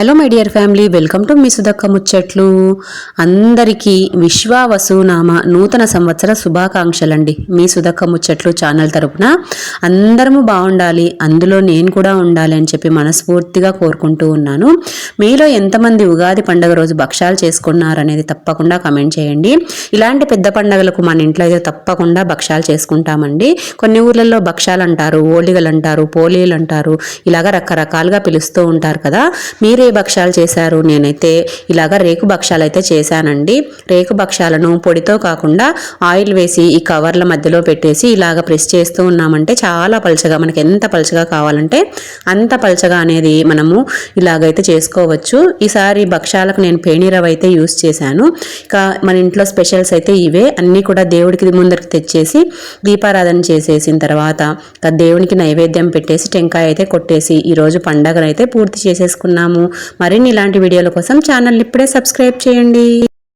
Hello my dear family welcome to మీ సుధక్క ముచ్చట్లు అందరికీ విశ్వావసునామ నూతన సంవత్సర శుభాకాంక్షలండి మీ సుధక్క ముచ్చట్లు ఛానల్ తరపున అందరము బాగుండాలి అందులో నేను కూడా ఉండాలి అని చెప్పి మనస్ఫూర్తిగా కోరుకుంటూ ఉన్నాను మీలో ఎంతమంది ఉగాది పండుగ రోజు భక్షాలు చేసుకున్నారనేది తప్పకుండా కమెంట్ చేయండి ఇలాంటి పెద్ద పండుగలకు మన ఇంట్లో అయితే తప్పకుండా భక్షాలు చేసుకుంటామండి కొన్ని ఊర్లలో భక్షాలు అంటారు ఓలిగలు అంటారు పోలీలు అంటారు ఇలాగ రకరకాలుగా పిలుస్తూ ఉంటారు కదా. మీరే భక్షాలు చేశారు. నేనైతే ఇలాగ రేకు భక్షాలు అయితే చేశానండి. రేకు భక్షాలను పొడితో కాకుండా ఆయిల్ వేసి ఈ కవర్ల మధ్యలో పెట్టేసి ఇలాగ ప్రెస్ చేస్తూ ఉన్నామంటే చాలా పలచగా మనకి ఎంత పలచగా కావాలంటే అంత పలచగా అనేది మనము ఇలాగైతే చేసుకోవచ్చు. ఈసారి భక్షాలకు నేను పేణిరవ అయితే యూస్ చేశాను. ఇక మన ఇంట్లో స్పెషల్స్ అయితే ఇవే. అన్నీ కూడా దేవుడికి ముందరికి తెచ్చేసి దీపారాధన చేసేసిన తర్వాత దేవునికి నైవేద్యం పెట్టేసి టెంకాయ అయితే కొట్టేసి ఈరోజు పండగనైతే పూర్తి చేసేసుకున్నాము. మరిన్ని ఇలాంటి వీడియోల కోసం ఛానల్ ఇప్పుడే సబ్స్క్రైబ్ చేయండి.